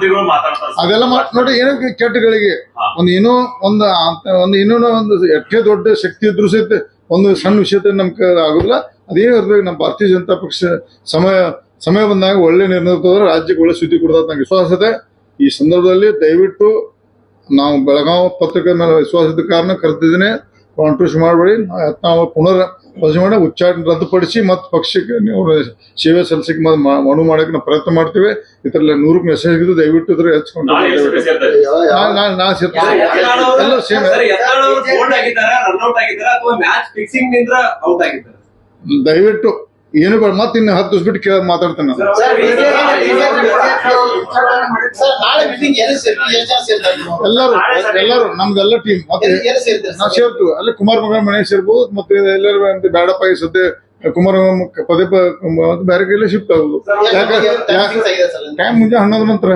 ಮಂತ್ರಿಗಳು ಮಾತಾಡ್ತಾರೆ ಅದೆಲ್ಲ ನೋಡಿ ಏನಕ್ಕೆ ಕೆಟ್ಟಗಳಿಗೆ. ಒಂದು ಏನೋ ಒಂದು ಅಂತ- ಒಂದು ಇನ್ನೂ ಒಂದು ಎಷ್ಟೇ ದೊಡ್ಡ ಶಕ್ತಿ ಇದ್ರು ಸಹಿತ ಒಂದು ಸಣ್ಣ ವಿಷಯದ ನಮ್ಗೆ ಆಗುದಿಲ್ಲ. ಅದೇನು ಇರ್ಬೇಕು ನಮ್ಮ ಭಾರತೀಯ ಜನತಾ ಪಕ್ಷ ಸಮಯ ಸಮಯ ಬಂದಾಗ ಒಳ್ಳೆ ನಿರ್ಣಯ ತೋದ್ರೆ ರಾಜ್ಯಕ್ಕೆ ಒಳ್ಳೆ ಸುದ್ದಿ ಕೊಡ್ತಾ ನಂಗೆ ವಿಶ್ವಾಸ ಇದೆ. ಈ ಸಂದರ್ಭದಲ್ಲಿ ದಯವಿಟ್ಟು ನಾವು ಬೆಳಗಾವಿ ಪತ್ರಿಕೆ ಮೇಲೆ ವಿಶ್ವಾಸದ ಕಾರಣ ಕರೆದಿದ್ದೇನೆ. ಕಾಂಟ್ರೂಸ್ ಮಾಡಬೇಡಿ ನಾವು ಪುನರ್ ಪರಿಶೀಲನೆ ಮಾಡಿ ಉಚ್ಚಾಟನೆ ರದ್ದುಪಡಿಸಿ ಮತ್ತು ಪಕ್ಷಕ್ಕೆ ನೀವು ಸೇವೆ ಸಲ್ಲಿಸಕ್ಕೆ ಮನವಿ ಮಾಡೋಕೆ ನಾವು ಪ್ರಯತ್ನ ಮಾಡ್ತೀವಿ. ಇದರಲ್ಲಿ ನೂರಕ್ಕೆ ಮೆಸೇಜ್ ಇದ್ದು ದಯವಿಟ್ಟು ಇದ್ರೆ ಹಚ್ಕೊಂಡು ಸೇರ್ತಾರೆ? ನಾ- ಎಲ್ಲ ಸೇಮ್ ದಯವಿಟ್ಟು ಏನು ಬೇಡ ಮತ್ತೆ ಇನ್ನು ಹತ್ತು ದಿವಸ ಬಿಟ್ಟು ಕೇಳ ಮಾತಾಡ್ತೇನೆ ಎಲ್ಲರೂ ಎಲ್ಲರೂ ನಮ್ದೆಲ್ಲ ಟೀಮ್ ನಾವು ಸರ್? ಸೇರ್ತೀವಿ. ಅಲ್ಲಿ ಕುಮಾರ್ ಮಗನ ಮನೆ ಸೇರ್ಬೋದು ಮತ್ತೆ ಎಲ್ಲರೂ ಅಂತ ಬೇಡಪ್ಪ ಸದ್ಯ ಕುಮಾರ ಪದೇ ಬೇರೆ ಕೈಲೇ ಶಿಫ್ಟ್ ಆಗುದು. ಯಾಕೆ? ಟೈಮ್ ಮುಂಜಾನೆ ಹನ್ನೊಂದು ನಂತರ